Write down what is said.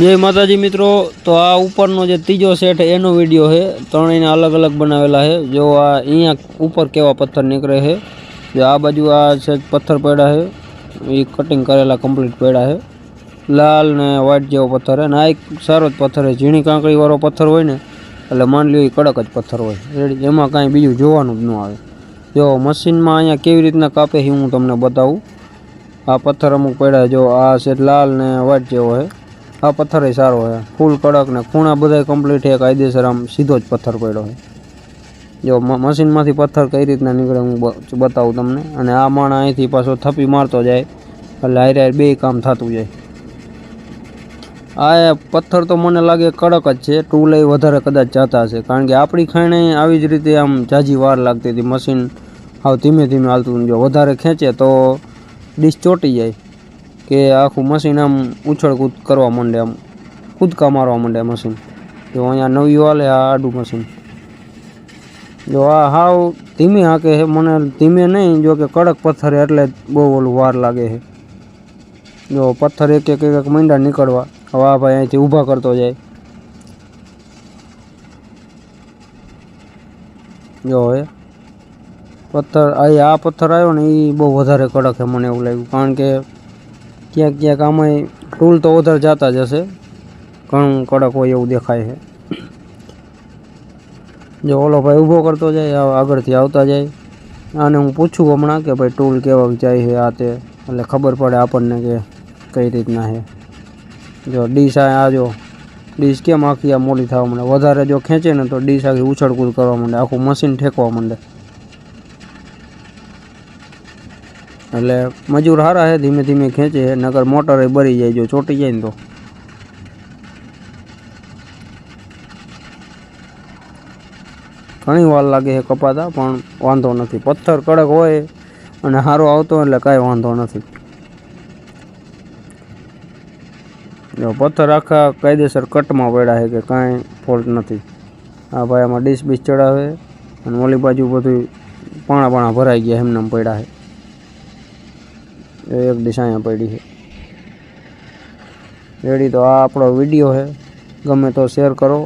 જય માતાજી મિત્રો, તો આ ઉપરનો જે ત્રીજો સેટ એનો વીડિયો છે, ત્રણેયને અલગ અલગ બનાવેલા છે. જો આ અહીંયા ઉપર કેવા પથ્થર નીકળે છે, જો આ બાજુ આ છે પથ્થર પડ્યા છે, એ કટિંગ કરેલા કમ્પ્લીટ પડ્યા છે. લાલ ને વ્હાઇટ જેવો પથ્થર અને આ એક સારો જ પથ્થર છે. ઝીણી કાંકરીવાળો પથ્થર હોય ને, એટલે માની લો એ કડક જ પથ્થર હોય. એમાં કાંઈ બીજું જોવાનું જ ન આવે. જો મશીનમાં અહીંયા કેવી રીતના કાપે છે હું તમને બતાવું. આ પથ્થર અમુક પડ્યા જો આ છે લાલ ને વ્હાઇટ જેવો છે. આ પથ્થર એ સારો છે. ફૂલ કડક ને ખૂણા બધા કમ્પ્લીટ છે કાયદેસર આમ સીધો જ પથ્થર પડ્યો છે. જો મશીનમાંથી પથ્થર કઈ રીતના નીકળે હું બતાવું તમને. અને આ માણા અહીંથી પાછો થપી મારતો જાય, એટલે હારે હારે બે કામ થતું જાય. આ પથ્થર તો મને લાગે કડક જ છે ટૂલ એ વધારે કદાચ જાતા હશે. કારણ કે આપણી ખાણે આવી જ રીતે આમ જાજી વાર લાગતી હતી. મશીન હાવ ધીમે ધીમે હાલતું જો વધારે ખેંચે તો ડીશ ચોટી જાય. કે આખું મશીન આમ ઉછળ કૂદ કરવા માંડે આમ, કૂદકા મારવા માંડે મશીન જો અહીંયા નવી હાલે આ આડું મશીન જો આ હાવ ધીમે હાકે છે, મને ધીમે નહીં, જો કે કડક પથ્થર એટલે બહુ ઓલું વાર લાગે છે. જો પથ્થર એક એક એક મીંડા નીકળવા, હવે આ ભાઈ અહીંથી ઊભા કરતો જાય. જો હવે પથ્થર, આ પથ્થર આવ્યો ને એ બહુ વધારે કડક છે મને એવું લાગ્યું. કારણ કે ક્યાંક ક્યાંક આમાંય ટૂલ તો વધારે જતા જ હશે. ઘણું કડક હોય એવું દેખાય છે. જો ઓલો ભાઈ ઊભો કરતો જાય આગળથી આવતા જાય. આને હું પૂછું હમણાં કે ભાઈ ટૂલ કેવા જાય છે આ તે? એટલે ખબર પડે આપણને કે કઈ રીતના છે. જો ડીશ આ જો ડીશ કેમ આખી આ મોડી થવા માંડે? વધારે જો ખેંચે ને તો ડીશ આખી ઉછળકૂદ કરવા માંડે, આખું મશીન ઠેકવા માંડે. એટલે મજૂર સારા છે, ધીમે ધીમે ખેંચે નગર મોટર બરી જાય, જો ચોટી જાય ને તો. ઘણી વાર લાગે છે કપાતા, પણ વાંધો નથી. પથ્થર કડક હોય અને સારો આવતો એટલે કાંઈ વાંધો નથી. પથ્થર આખા કાયદેસર કટમાં પડ્યા છે કે કાંઈ ફોલ્ટ નથી. આ ભાઈ આમાં ડીશ બીશ ચડાવે અને ઓલી બાજુ બધું પાણા પાણા ભરાઈ ગયા એમને એમ પડ્યા છે. એક ડીશ અહીંયા પડી છે. રેડી તો આ આપણો વીડિયો છે. ગમે તો શેર કરો.